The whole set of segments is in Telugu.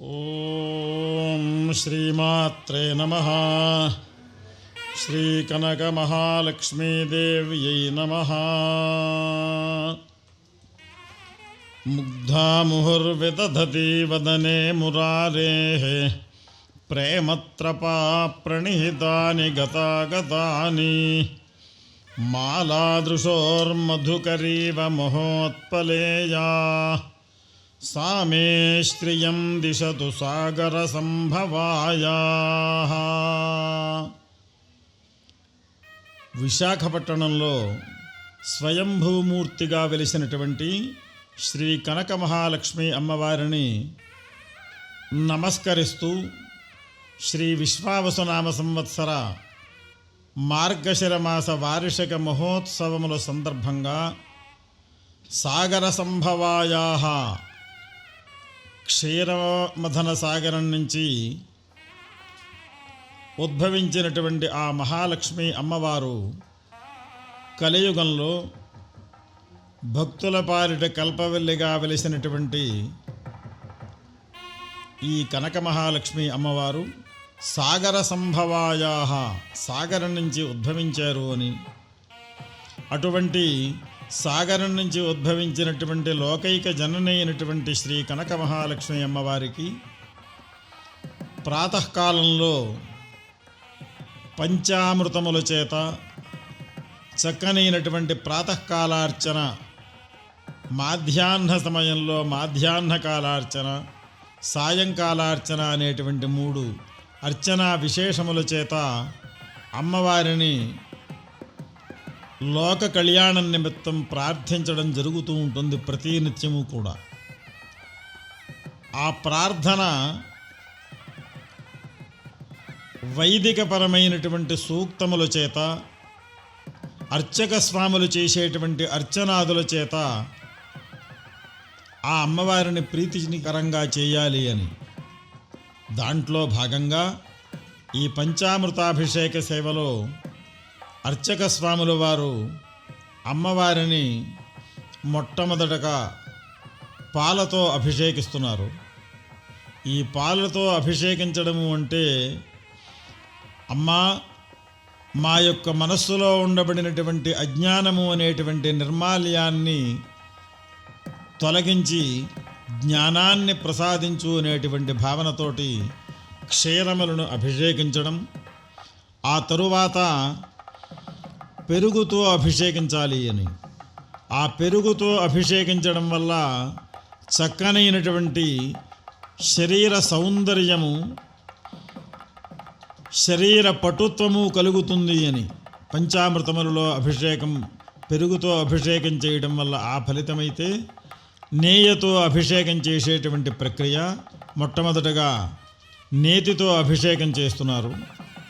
ॐ श्रीमात्रे नमः। श्रीकनकमहालक्ष्मीदेव्यै नमः। मुग्धामुहुर्विदधति वदने मुरारेः प्रेमत्रपा प्रणिहितानि गतागतानि। मालादृशोर्मधुकरीव मोहोत्पलेया सा मे श्रियं दिशतु సాగరసంభవాయా విశాఖపట్టణంలో స్వయంభూమూర్తిగా వెలిసినటువంటి శ్రీ కనక మహాలక్ష్మి అమ్మవారిని నమస్కరిస్తూ శ్రీ విశ్వావసునామ సంవత్సర మార్గశిర మాస వార్షిక మహోత్సవముల సందర్భంగా సాగర సంభవాయా క్షీరమథన సాగరం నుంచి ఉద్భవించినటువంటి ఆ మహాలక్ష్మి అమ్మవారు కలియుగంలో భక్తుల పాలిట కల్పవెల్లిగా వెలిసినటువంటి ఈ కనక మహాలక్ష్మి అమ్మవారు సాగర సంభవాయా సాగరం నుంచి ఉద్భవించారు అని అటువంటి సాగరం నుంచి ఉద్భవించినటువంటి లోకైక జనని అయినటువంటి శ్రీ కనక మహాలక్ష్మి అమ్మవారికి ప్రాతకాలంలో పంచామృతముల చేత చక్కనైనటువంటి ప్రాతకాలార్చన మాధ్యాహ్న సమయంలో మాధ్యాహ్న కాలార్చన సాయంకాలార్చన అనేటువంటి మూడు అర్చనా విశేషముల చేత అమ్మవారిని లోక కళ్యాణం నిమిత్తం ప్రార్థించడం జరుగుతూ ఉంటుంది ప్రతి నిత్యము కూడా. ఆ ప్రార్థన వైదికపరమైనటువంటి సూక్తముల చేత అర్చక స్వాములు చేసేటువంటి అర్చనాదుల చేత ఆ అమ్మవారిని ప్రీతికరంగా చేయాలి అని. దాంట్లో భాగంగా ఈ పంచామృతాభిషేక సేవలో అర్చక స్వాముల వారు అమ్మవారిని మొట్టమొదటగా పాలతో అభిషేకిస్తున్నారు. ఈ పాలతో అభిషేకించడము అంటే అమ్మా మా యొక్క మనస్సులో ఉండబడినటువంటి అజ్ఞానము అనేటువంటి నిర్మాల్యాన్ని తొలగించి జ్ఞానాన్ని ప్రసాదించు అనేటువంటి భావనతోటి క్షీరములను అభిషేకించడం. ఆ తరువాత పెరుగుతో అభిషేకించాలి అని. ఆ పెరుగుతో అభిషేకించడం వల్ల చక్కనైనటువంటి శరీర సౌందర్యము శరీర పటుత్వము కలుగుతుంది అని. పంచామృతములలో అభిషేకం పెరుగుతో అభిషేకం చేయడం వల్ల ఆ ఫలితమైతే నేయతో అభిషేకం చేసేటువంటి ప్రక్రియ మొట్టమొదటగా నేతితో అభిషేకం చేస్తున్నారు.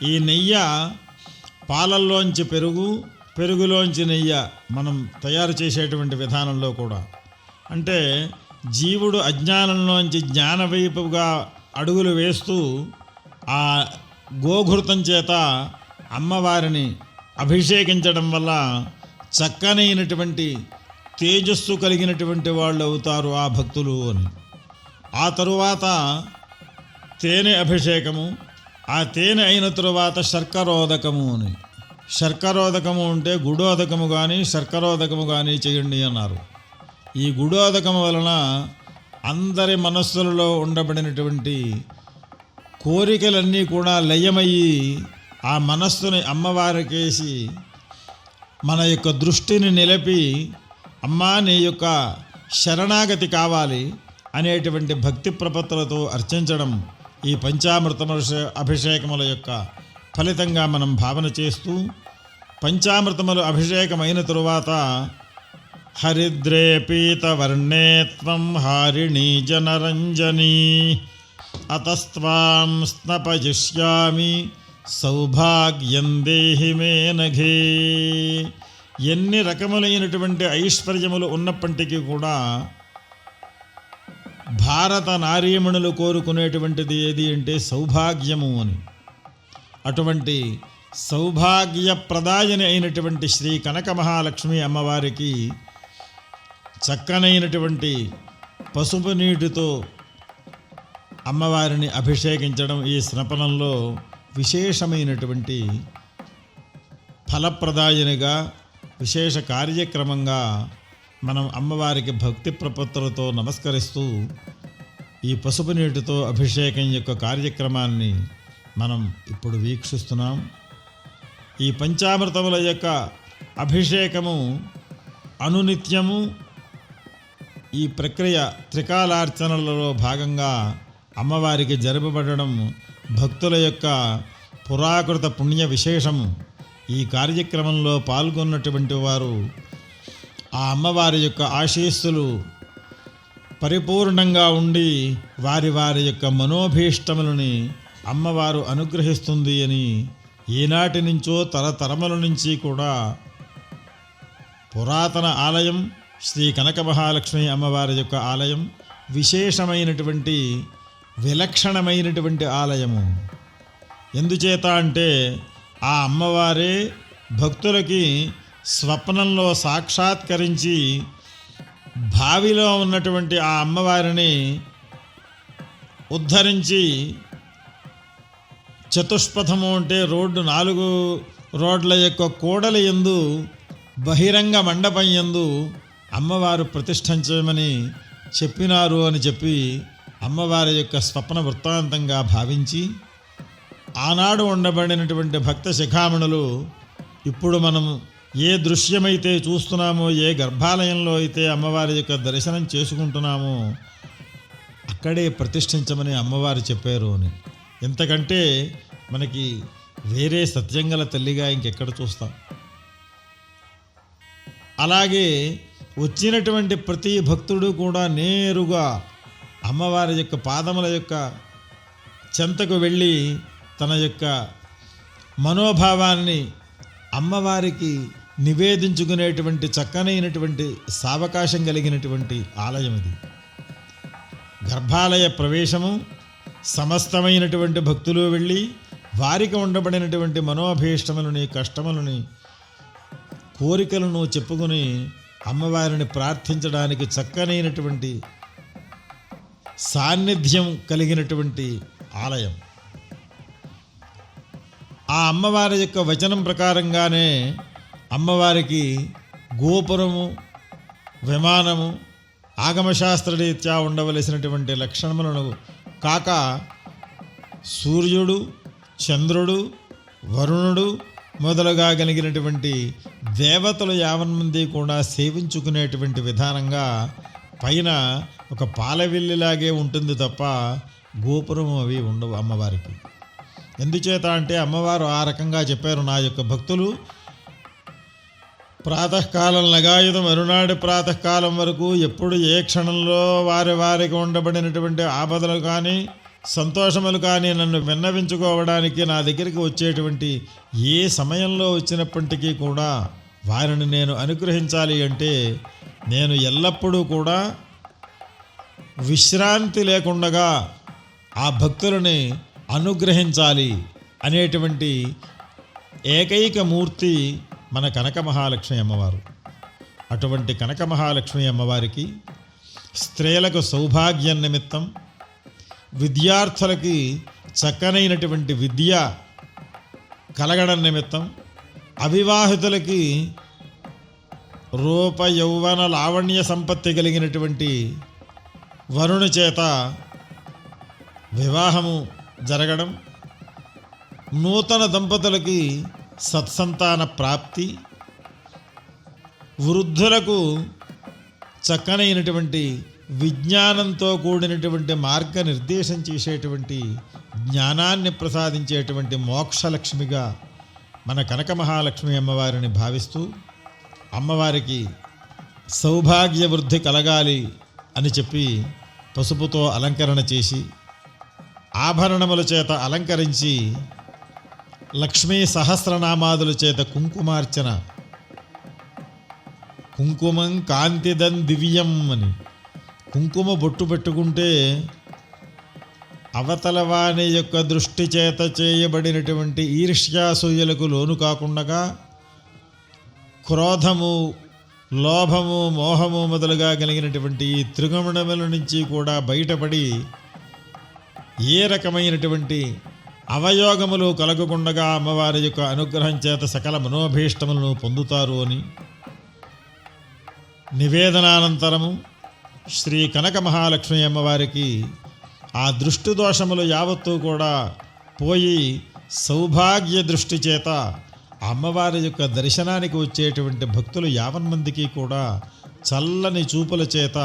ఈ నెయ్య పాలల్లోంచి పెరుగు పెరుగులోంచి నెయ్య మనం తయారు చేసేటువంటి విధానంలో కూడా. అంటే జీవుడు అజ్ఞానంలోంచి జ్ఞానవైపుగా అడుగులు వేస్తూ ఆ గోఘృతం చేత అమ్మవారిని అభిషేకించడం వల్ల చక్కనైనటువంటి తేజస్సు కలిగినటువంటి వాళ్ళు అవుతారు ఆ భక్తులు అని. ఆ తరువాత తేనె అభిషేకము ఆ తేనె అయిన తరువాత శర్కరోదకము అని. శర్కరోదకము ఉంటే గుడోదకము కానీ శర్కరోదకము కానీ చేయండి అన్నారు. ఈ గుడోదకము వలన అందరి మనస్సులలో ఉండబడినటువంటి కోరికలన్నీ కూడా లయమయ్యి ఆ మనస్సుని అమ్మవారికేసి మన యొక్క దృష్టిని నిలిపి అమ్మా నీ యొక్క శరణాగతి కావాలి అనేటువంటి భక్తి ప్రపత్తులతో అర్చించడం ఈ పంచామృతమ అభిషేకముల యొక్క ఫలితంగా మనం భావన చేస్తూ పంచామృతములు అభిషేకమైన తరువాత హరిద్రే పీతవర్ణే త్వం హారిణీ జనరంజనీ అతస్వాం స్నపజిష్యామి సౌభాగ్యం దేహి మేనఘే ఎన్ని రకములైనటువంటి ఐశ్వర్యములు ఉన్నప్పటికీ కూడా భారత నారీమణులు కోరుకునేటువంటిది ఏది అంటే సౌభాగ్యము అని. అటువంటి సౌభాగ్యప్రదాయని అయినటువంటి శ్రీ కనక మహాలక్ష్మి అమ్మవారికి చక్కనైనటువంటి పసుపు నీటితో అమ్మవారిని అభిషేకించడం ఈ స్నపనంలో విశేషమైనటువంటి ఫలప్రదాయనిగా విశేష కార్యక్రమంగా మనం అమ్మవారికి భక్తి ప్రపత్తులతో నమస్కరిస్తూ ఈ పసుపు నీటితో అభిషేకం యొక్క కార్యక్రమాన్ని మనం ఇప్పుడు వీక్షిస్తున్నాం. ఈ పంచామృతముల యొక్క అభిషేకము అనునిత్యము ఈ ప్రక్రియ త్రికాలార్చనలలో భాగంగా అమ్మవారికి జరపబడడం భక్తుల యొక్క పురాకృత పుణ్య విశేషము. ఈ కార్యక్రమంలో పాల్గొన్నటువంటి వారు ఆ అమ్మవారి యొక్క ఆశీస్సులు పరిపూర్ణంగా ఉండి వారి వారి యొక్క మనోభీష్టములని అమ్మవారు అనుగ్రహిస్తుంది అని ఈనాటి నుంచో తరతరముల నుంచి కూడా పురాతన ఆలయం శ్రీ కనక మహాలక్ష్మి అమ్మవారి యొక్క ఆలయం విశేషమైనటువంటి విలక్షణమైనటువంటి ఆలయము. ఎందుచేత అంటే ఆ అమ్మవారే భక్తులకి స్వప్నంలో సాక్షాత్కరించి భావిలో ఉన్నటువంటి ఆ అమ్మవారిని ఉద్ధరించి చతుష్పథము అంటే రోడ్డు నాలుగు రోడ్ల యొక్క కూడల ఎందు బహిరంగ మండపం ఎందు అమ్మవారు ప్రతిష్ఠించమని చెప్పినారు అని చెప్పి అమ్మవారి యొక్క స్వప్న వృత్తాంతంగా భావించి ఆనాడు ఉండబడినటువంటి భక్త శిఖామణులు ఇప్పుడు మనం ఏ దృశ్యమైతే చూస్తున్నామో ఏ గర్భాలయంలో అయితే అమ్మవారి యొక్క దర్శనం చేసుకుంటున్నామో అక్కడే ప్రతిష్ఠించమని అమ్మవారు చెప్పారు అని. ఎంతకంటే మనకి వేరే సత్యంగల తల్లిగా ఇంకెక్కడ చూస్తాం? అలాగే వచ్చినటువంటి ప్రతి భక్తుడు కూడా నేరుగా అమ్మవారి యొక్క పాదముల యొక్క చెంతకు వెళ్ళి తన యొక్క మనోభావాన్ని అమ్మవారికి నివేదించుకునేటువంటి చక్కనైనటువంటి సావకాశం కలిగినటువంటి ఆలయం ఇది. గర్భాలయ ప్రవేశము సమస్తమైనటువంటి భక్తులు వెళ్ళి వారికి ఉండబడినటువంటి మనోభీష్టములని కష్టములని కోరికలను చెప్పుకొని అమ్మవారిని ప్రార్థించడానికి చక్కనైనటువంటి సాన్నిధ్యం కలిగినటువంటి ఆలయం. ఆ అమ్మవారి యొక్క వచనం ప్రకారంగానే అమ్మవారికి గోపురము విమానము ఆగమశాస్త్రరీత్యా ఉండవలసినటువంటి లక్షణములను కాక సూర్యుడు చంద్రుడు వరుణుడు మొదలుగా కలిగినటువంటి దేవతలు యావన్మంది కూడా సేవించుకునేటువంటి విధానంగా పైన ఒక పాలవిల్లిలాగే ఉంటుంది తప్ప గోపురం అవి ఉండవు అమ్మవారికి. ఎందుచేత అంటే అమ్మవారు ఆ రకంగా చెప్పారు నా యొక్క భక్తులు ప్రాతకాలం లగాయుధం మరునాడు ప్రాతకాలం వరకు ఎప్పుడు ఏ క్షణంలో వారి వారికి ఉండబడినటువంటి ఆపదలు కానీ సంతోషములు కానీ నన్ను విన్నవించుకోవడానికి నా దగ్గరికి వచ్చేటువంటి ఏ సమయంలో వచ్చినప్పటికీ కూడా వారిని నేను అనుగ్రహించాలి అంటే నేను ఎల్లప్పుడూ కూడా విశ్రాంతి లేకుండగా ఆ భక్తులని అనుగ్రహించాలి అనేటువంటి ఏకైక మూర్తి మన కనక మహాలక్ష్మి అమ్మవారు. అటువంటి కనక మహాలక్ష్మి అమ్మవారికి స్త్రీలకు సౌభాగ్యం నిమిత్తం విద్యార్థులకి చక్కనైనటువంటి విద్య కలగడం నిమిత్తం అవివాహితులకి రూప యౌవన లావణ్య సంపత్తి కలిగినటువంటి వరుణు చేత వివాహము జరగడం నూతన దంపతులకి సత్సంతాన ప్రాప్తి వృద్ధులకు చక్కనైనటువంటి విజ్ఞానంతో కూడినటువంటి మార్గనిర్దేశం చేసేటువంటి జ్ఞానాన్ని ప్రసాదించేటువంటి మోక్షలక్ష్మిగా మన కనక మహాలక్ష్మి అమ్మవారిని భావిస్తూ అమ్మవారికి సౌభాగ్య వృద్ధి కలగాలి అని చెప్పి పసుపుతో అలంకరణ చేసి ఆభరణముల చేత అలంకరించి లక్ష్మీ సహస్రనామాదుల చేత కుంకుమార్చన. కుంకుమం కాంతిదం దివ్యం అని. కుంకుమ బొట్టు పెట్టుకుంటే అవతల వాణి యొక్క దృష్టి చేత చేయబడినటువంటి ఈర్ష్యాసూయలకు లోను కాకుండా క్రోధము లోభము మోహము మొదలుగా కలిగినటువంటి ఈ త్రిగుణముల నుంచి కూడా బయటపడి ఏ రకమైనటువంటి అవయోగములు కలగకుండగా అమ్మవారి యొక్క అనుగ్రహం చేత సకల మనోభీష్టములను పొందుతారు అని నివేదనానంతరము శ్రీ కనక మహాలక్ష్మి అమ్మవారికి ఆ దృష్టి దోషములు యావత్తూ కూడా పోయి సౌభాగ్య దృష్టి చేత అమ్మవారి యొక్క దర్శనానికి వచ్చేటువంటి భక్తులు యావన్ మందికి కూడా చల్లని చూపుల చేత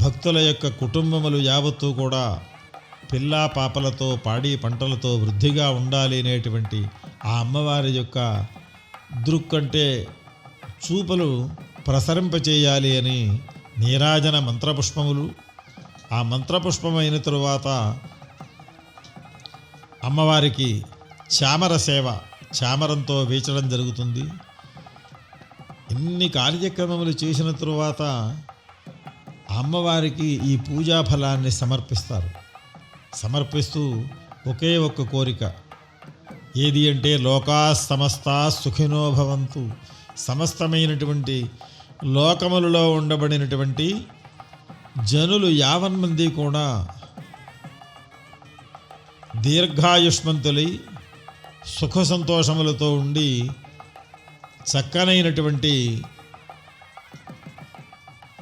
భక్తుల యొక్క కుటుంబములు యావత్తూ కూడా పిల్లా పాపలతో పాడి పంటలతో వృద్ధిగా ఉండాలి అనేటువంటి ఆ అమ్మవారి యొక్క దృక్కంటే చూపలు ప్రసరింపచేయాలి అని నీరాజన మంత్రపుష్పములు. ఆ మంత్రపుష్పమైన తరువాత అమ్మవారికి చామర సేవ చామరంతో వీచడం జరుగుతుంది. ఇన్ని కార్యక్రమములు చేసిన తరువాత అమ్మవారికి ఈ పూజా ఫలాన్ని సమర్పిస్తారు. సమర్పిస్తూ ఒకే ఒక్క కోరిక. ఏది అంటే లోకా సమస్త సుఖినోభవంతు సమస్తమైనటువంటి లోకములలో ఉండబడినటువంటి జనులు యావన్ మంది కూడా దీర్ఘాయుష్మంతులై సుఖ సంతోషములతో ఉండి చక్కనైనటువంటి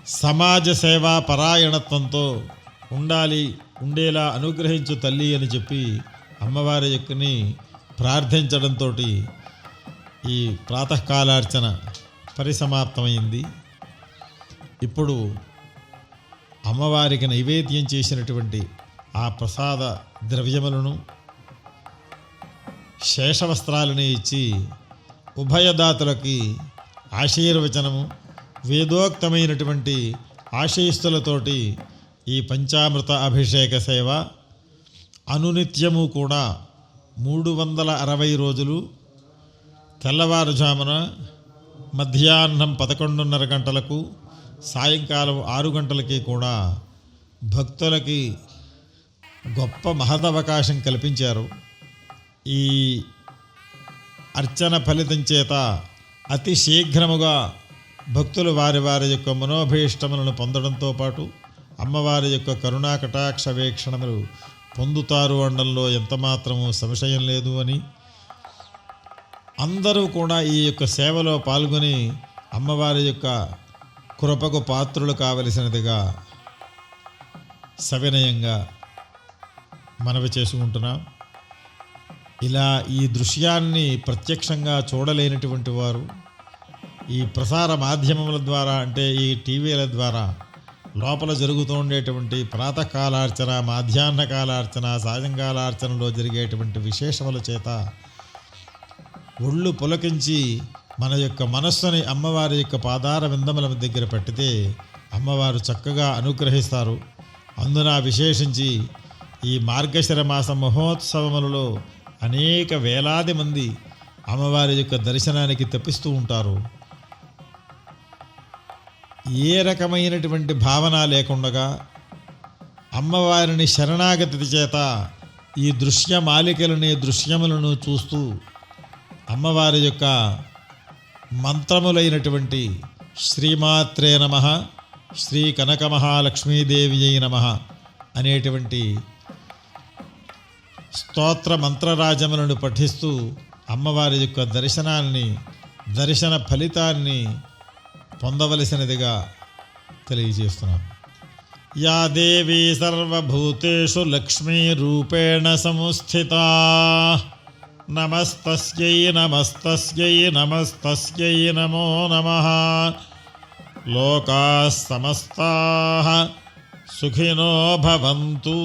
సమాజ సేవా పరాయణత్వంతో ఉండాలి ఉండేలా అనుగ్రహించు తల్లి అని చెప్పి అమ్మవారి యొక్కని ప్రార్థించడంతో ఈ ప్రాతకాలార్చన పరిసమాప్తమైంది. ఇప్పుడు అమ్మవారికి నైవేద్యం చేసినటువంటి ఆ ప్రసాద ద్రవ్యములను శేషవస్త్రాలని ఇచ్చి ఉభయదాతులకి ఆశీర్వచనము వేదోక్తమైనటువంటి ఆశీస్సులతోటి ఈ పంచామృత అభిషేక సేవ అనునిత్యము కూడా మూడు వందల అరవై రోజులు తెల్లవారుజామున మధ్యాహ్నం పదకొండున్నర గంటలకు సాయంకాలం ఆరు గంటలకి కూడా భక్తులకి గొప్ప మహదవకాశం కల్పించారు. ఈ అర్చన ఫలితం చేత అతి శీఘ్రముగా భక్తులు వారి వారి యొక్క మనోభీష్టములను పొందడంతో పాటు అమ్మవారి యొక్క కరుణా కటాక్ష వీక్షణములు పొందుతారు అనడంలో ఎంతమాత్రము సంశయం లేదు అని. అందరూ కూడా ఈ యొక్క సేవలో పాల్గొని అమ్మవారి యొక్క కృపకు పాత్రులు కావలసినదిగా సవినయంగా మనవి చేసుకుంటున్నాం. ఇలా ఈ దృశ్యాన్ని ప్రత్యక్షంగా చూడలేనటువంటి వారు ఈ ప్రసార మాధ్యమముల ద్వారా అంటే ఈ టీవీల ద్వారా లోపల జరుగుతూ ఉండేటువంటి ప్రాతకాలార్చన మాధ్యాహ్న కాలార్చన సాయంకాలార్చనలో జరిగేటువంటి విశేషముల చేత ఒళ్ళు పులకించి మన యొక్క మనస్సుని అమ్మవారి యొక్క పాదార విందముల దగ్గర పెట్టితే అమ్మవారు చక్కగా అనుగ్రహిస్తారు. అందున విశేషించి ఈ మార్గశిర మాస మహోత్సవములలో అనేక వేలాది మంది అమ్మవారి యొక్క దర్శనానికి తెప్పిస్తూ ఉంటారు. ఏ రకమైనటువంటి భావన లేకుండగా అమ్మవారిని శరణాగతి చేత ఈ దృశ్య మాలికలని దృశ్యములను చూస్తూ అమ్మవారి యొక్క మంత్రములైనటువంటి శ్రీమాత్రే నమ శ్రీ కనక మహాలక్ష్మీదేవి అయి నమ అనేటువంటి స్తోత్ర మంత్రరాజములను పఠిస్తూ అమ్మవారి యొక్క దర్శనాన్ని దర్శన ఫలితాన్ని పొందవలసినదిగా తెలియజేస్తున్నాం యా దేవీ సర్వభూతేషు లక్ష్మీరూపేణ సంస్థిత నమస్తస్యై నమస్తస్యై నమస్తస్యై నమో నమ లోకా సమస్తా సుఖినో భవంతు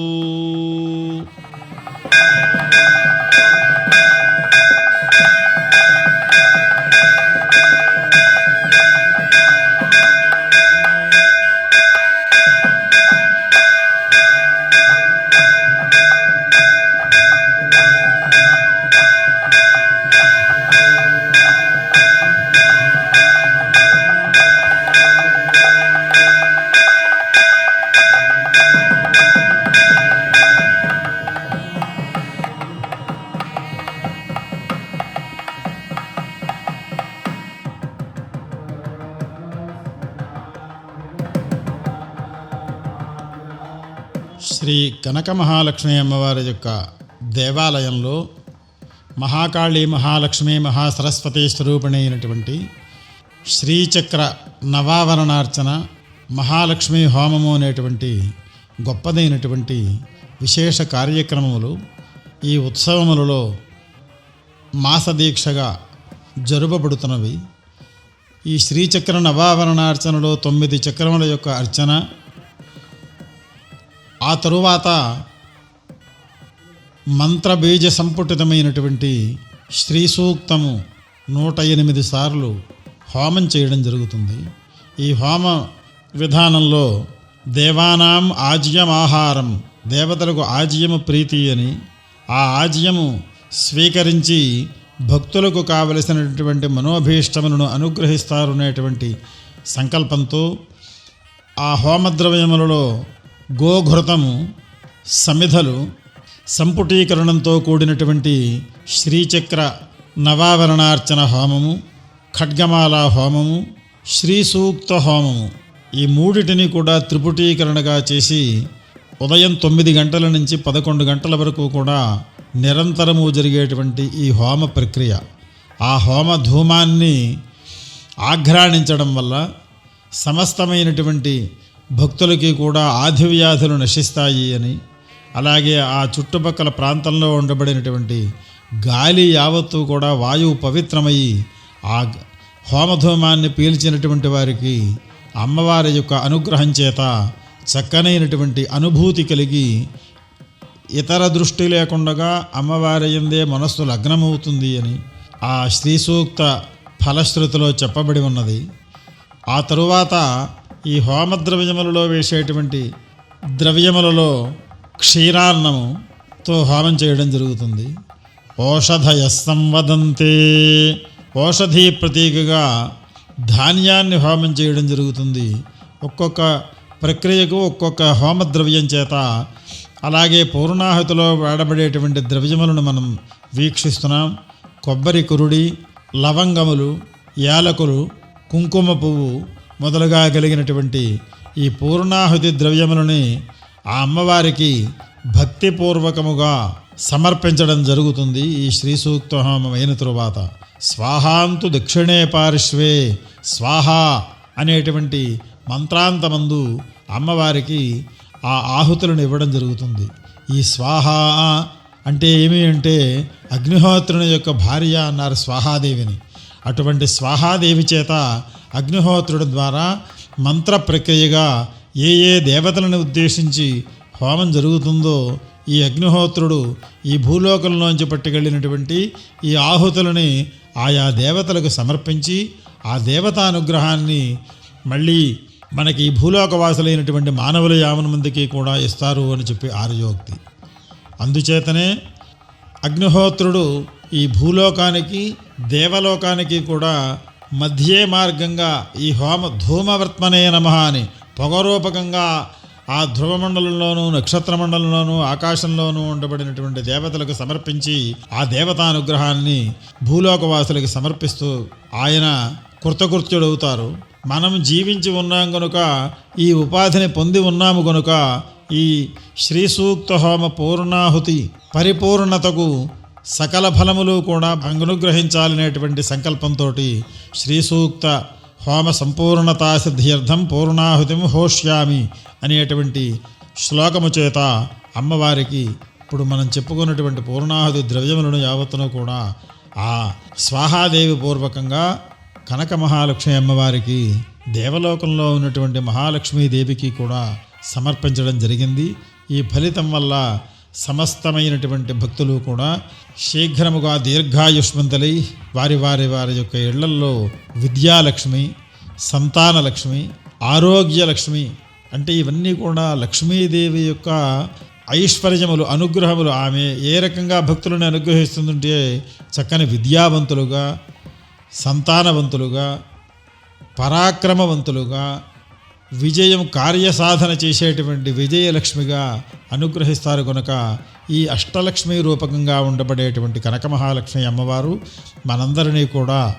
శ్రీ కనక మహాలక్ష్మి అమ్మవారి యొక్క దేవాలయంలో మహాకాళి మహాలక్ష్మి మహాసరస్వతి స్వరూపిణి అయినటువంటి శ్రీచక్ర నవావరణార్చన మహాలక్ష్మి హోమము అనేటువంటి గొప్పదైనటువంటి విశేష కార్యక్రమములు ఈ ఉత్సవములలో మాసదీక్షగా జరుపబడుతున్నవి. ఈ శ్రీచక్ర నవావరణార్చనలో తొమ్మిది చక్రముల యొక్క అర్చన ఆ తరువాత మంత్రబీజ సంపుటితమైనటువంటి శ్రీ సూక్తము నూట ఎనిమిది సార్లు హోమం చేయడం జరుగుతుంది. ఈ హోమ విధానంలో దేవానాం ఆజ్యం ఆహారం దేవతలకు ఆజ్యము ప్రీతి అని ఆ ఆజ్యము స్వీకరించి భక్తులకు కావలసినటువంటి మనోభీష్టములను అనుగ్రహిస్తారు అనేటువంటి సంకల్పంతో ఆ హోమద్రవ్యములలో గోఘృతము సమిధలు సంపుటీకరణంతో కూడినటువంటి శ్రీచక్ర నవావరణార్చన హోమము ఖడ్గమాల హోమము శ్రీసూక్త హోమము. ఈ మూడిటిని కూడా త్రిపుటీకరణగా చేసి ఉదయం తొమ్మిది గంటల నుంచి పదకొండు గంటల వరకు కూడా నిరంతరము జరిగేటువంటి ఈ హోమ ప్రక్రియ. ఆ హోమ ధూమాన్ని ఆఘ్రాణించడం వల్ల సమస్తమైనటువంటి భక్తులకి కూడా ఆదివ్యాధులు నశిస్తాయి అని. అలాగే ఆ చుట్టుపక్కల ప్రాంతంలో ఉండబడినటువంటి గాలి యావత్తు కూడా వాయువు పవిత్రమయ్యి ఆ హోమధూమాన్ని పీల్చినటువంటి వారికి అమ్మవారి యొక్క అనుగ్రహం చేత చక్కనైనటువంటి అనుభూతి కలిగి ఇతర దృష్టి లేకుండా అమ్మవారి ఎందే మనస్సు లగ్నమవుతుంది అని ఆ శ్రీసూక్త ఫలశ్రుతిలో చెప్పబడి ఉన్నది. ఆ తరువాత ఈ హోమద్రవ్యములలో వేసేటువంటి ద్రవ్యములలో క్షీరాన్నముతో హోమం చేయడం జరుగుతుంది. ఓషధయ సంవదంతే ఓషధీ ప్రతీకగా ధాన్యాన్ని హోమం చేయడం జరుగుతుంది. ఒక్కొక్క ప్రక్రియకు ఒక్కొక్క హోమద్రవ్యం చేత అలాగే పూర్ణాహుతిలో వాడబడేటువంటి ద్రవ్యములను మనం వీక్షిస్తున్నాం. కొబ్బరి కురుడి లవంగములు యాలకులు కుంకుమ పువ్వు మొదలుగా కలిగినటువంటి ఈ పూర్ణాహుతి ద్రవ్యములని ఆ అమ్మవారికి భక్తిపూర్వకముగా సమర్పించడం జరుగుతుంది ఈ శ్రీ సూక్తహోమం అయిన తరువాత. స్వాహాంతు దక్షిణే పార్శ్వే స్వాహ అనేటువంటి మంత్రాంతమందు అమ్మవారికి ఆ ఆహుతులను ఇవ్వడం జరుగుతుంది. ఈ స్వాహ అంటే ఏమి అంటే అగ్నిహోత్రుని యొక్క భార్య అన్నారు స్వాహాదేవిని. అటువంటి స్వాహాదేవి చేత అగ్నిహోత్రుడి ద్వారా మంత్ర ప్రక్రియగా ఏ ఏ దేవతలను ఉద్దేశించి హోమం జరుగుతుందో ఈ అగ్నిహోత్రుడు ఈ భూలోకంలోంచి పట్టుకెళ్ళినటువంటి ఈ ఆహుతులని ఆయా దేవతలకు సమర్పించి ఆ దేవతానుగ్రహాన్ని మళ్ళీ మనకి ఈ భూలోకవాసులైనటువంటి మానవుల యావన మందికి కూడా ఇస్తారు అని చెప్పి ఆర్యోక్తి అందుచేతనే అగ్నిహోత్రుడు ఈ భూలోకానికి దేవలోకానికి కూడా మధ్యే మార్గంగా ఈ హోమ ధూమవర్త్మనే నమ అని పొగరూపకంగా ఆ ధ్రువమండలంలోనూ నక్షత్ర మండలంలోనూ ఆకాశంలోనూ ఉండబడినటువంటి దేవతలకు సమర్పించి ఆ దేవతానుగ్రహాన్ని భూలోకవాసులకు సమర్పిస్తూ ఆయన కృతకృత్యుడవుతారు. మనం జీవించి ఉన్నాం గనుక ఈ ఉపాధిని పొంది ఉన్నాము గనుక ఈ శ్రీసూక్త హోమ పూర్ణాహుతి పరిపూర్ణతకు సకల ఫలములు కూడా అనుగ్రహించాలనేటువంటి సంకల్పంతో శ్రీ సూక్త హోమ సంపూర్ణతా సిద్ధ్యర్థం పూర్ణాహుతిం హోష్యామి అనేటువంటి శ్లోకము చేత అమ్మవారికి ఇప్పుడు మనం చెప్పుకున్నటువంటి పూర్ణాహుతి ద్రవ్యములను యావత్తును కూడా ఆ స్వాహాదేవి పూర్వకంగా కనక మహాలక్ష్మి అమ్మవారికి దేవలోకంలో ఉన్నటువంటి మహాలక్ష్మీదేవికి కూడా సమర్పించడం జరిగింది. ఈ ఫలితం వల్ల సమస్తమైనటువంటి భక్తులు కూడా శీఘ్రముగా దీర్ఘాయుష్మంతులై వారి వారి వారి యొక్క ఇళ్ళల్లో విద్యాలక్ష్మి సంతానలక్ష్మి ఆరోగ్యలక్ష్మి అంటే ఇవన్నీ కూడా లక్ష్మీదేవి యొక్క ఐశ్వర్యములు అనుగ్రహములు ఆమె ఏ రకంగా భక్తులను అనుగ్రహిస్తుందంటే చక్కని విద్యావంతులుగా సంతానవంతులుగా పరాక్రమవంతులుగా విజయం కార్యసాధన చేసేటువంటి విజయలక్ష్మిగా అనుగ్రహిస్తారు కనుక ఈ అష్టలక్ష్మి రూపకంగా ఉండబడేటువంటి కనకమహాలక్ష్మి అమ్మవారు మనందరినీ కూడా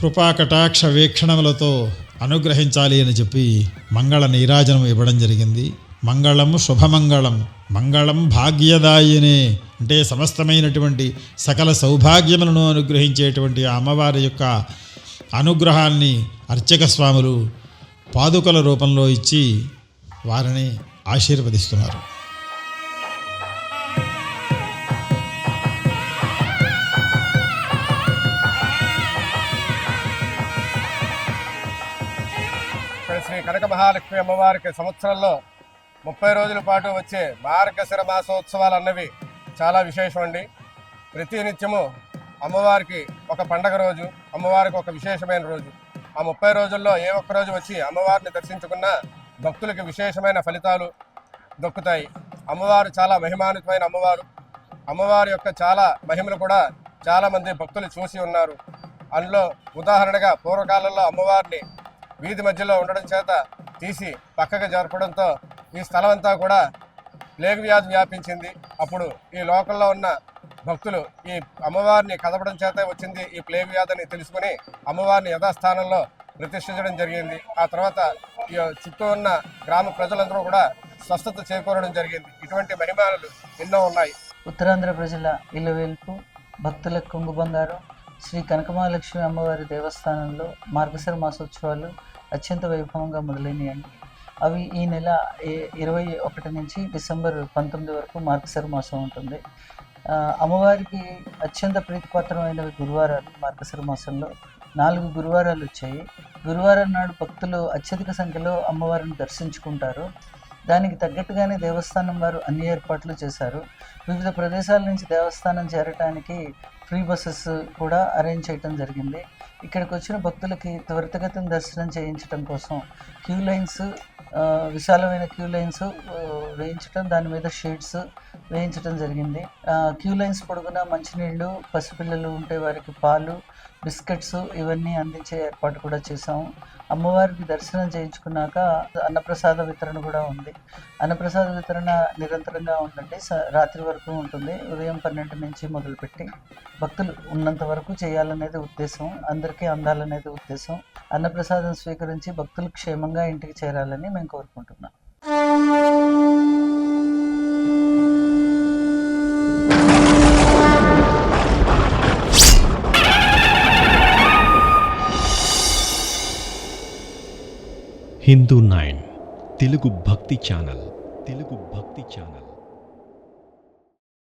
కృపా కటాక్ష వీక్షణములతో అనుగ్రహించాలి అని చెప్పి మంగళ నీరాజనం ఇవ్వడం జరిగింది. మంగళం శుభమంగళం మంగళం భాగ్యదాయినే అంటే సమస్తమైనటువంటి సకల సౌభాగ్యములను అనుగ్రహించేటువంటి ఆ అమ్మవారి యొక్క అనుగ్రహాన్ని అర్చక స్వాములు పాదుకల రూపంలో ఇచ్చి వారిని ఆశీర్వదిస్తున్నారు. శ్రీ కనక మహాలక్ష్మి అమ్మవారికి సంవత్సరంలో ముప్పై రోజుల పాటు వచ్చే మార్గశిర మాసోత్సవాలు అన్నవి చాలా విశేషం అండి. ప్రతి నిత్యము అమ్మవారికి ఒక పండగ రోజు అమ్మవారికి ఒక విశేషమైన రోజు. ఆ ముప్పై రోజుల్లో ఏ ఒక్క రోజు వచ్చి అమ్మవారిని దర్శించుకున్న భక్తులకి విశేషమైన ఫలితాలు దొక్కుతాయి. అమ్మవారు చాలా మహిమాన్వితమైన అమ్మవారు. అమ్మవారి యొక్క చాలా మహిమలు కూడా చాలామంది భక్తులు చూసి ఉన్నారు. అందులో ఉదాహరణగా పూర్వకాలంలో అమ్మవారిని వీధి మధ్యలో ఉండడం చేత తీసి పక్కకు జరపడంతో ఈ స్థలం అంతా కూడా ప్లేగు వ్యాధి వ్యాపించింది. అప్పుడు ఈ లోకల్లో ఉన్న భక్తులు ఈ అమ్మవారిని కదపడం చేత వచ్చింది ఈ ప్లేగు వ్యాధని తెలుసుకుని అమ్మవారిని యథాస్థానంలో ప్రతిష్ఠించడం జరిగింది. ఆ తర్వాత ఈ చుట్టూ ఉన్న గ్రామ ప్రజలందరూ కూడా స్వస్థత చేకూరడం జరిగింది. ఇటువంటి మహిమాలు ఎన్నో ఉన్నాయి. ఉత్తరాంధ్ర ప్రజల ఇల్లు వెలుపు భక్తుల కొంగు బంగారం శ్రీ కనకమహాలక్ష్మి అమ్మవారి దేవస్థానంలో మార్గశిర మాసోత్సవాలు అత్యంత వైభవంగా మొదలైనయండి. అవి ఈ నెల ఏ- ఇరవై ఒకటి నుంచి డిసెంబర్ పంతొమ్మిది వరకు మార్గశిర మాసం ఉంటుంది. అమ్మవారికి అత్యంత ప్రీతిపాత్రమైనవి గురువారాలు మార్గశిర మాసంలో నాలుగు గురువారాలు వచ్చాయి. గురువారం నాడు భక్తులు అత్యధిక సంఖ్యలో అమ్మవారిని దర్శించుకుంటారు. దానికి తగ్గట్టుగానే దేవస్థానం వారు అన్ని ఏర్పాట్లు చేశారు. వివిధ ప్రదేశాల నుంచి దేవస్థానం చేరటానికి ఫ్రీ బస్సెస్ కూడా అరేంజ్ చేయటం జరిగింది. ఇక్కడికి వచ్చిన భక్తులకి త్వరితగతిని దర్శనం చేయించడం కోసం క్యూ లైన్స్ విశాలమైన క్యూ లైన్స్ వేయించడం వేయించటం దాని మీద షేడ్స్ వేయించటం జరిగింది. క్యూ లైన్స్ పొడుగున మంచినీళ్ళు పసిపిల్లలు ఉంటే వారికి పాలు బిస్కెట్స్ ఇవన్నీ అందించే ఏర్పాటు కూడా చేశాము అమ్మవారికి దర్శనం చేయించుకున్నాక అన్నప్రసాద వితరణ కూడా ఉంది. అన్నప్రసాద వితరణ నిరంతరంగా ఉందండి. స- రాత్రి వరకు ఉంటుంది. ఉదయం పన్నెండు నుంచి మొదలుపెట్టి భక్తులు ఉన్నంత వరకు చేయాలనేది ఉద్దేశం. అందరికీ అందాలనేది ఉద్దేశం. అన్నప్రసాదం స్వీకరించి భక్తులు క్షేమంగా ఇంటికి చేరాలని మేము కోరుకుంటున్నాం. హిందూ నైన్ తెలుగు భక్తి ఛానల్ తెలుగు భక్తి ఛానల్.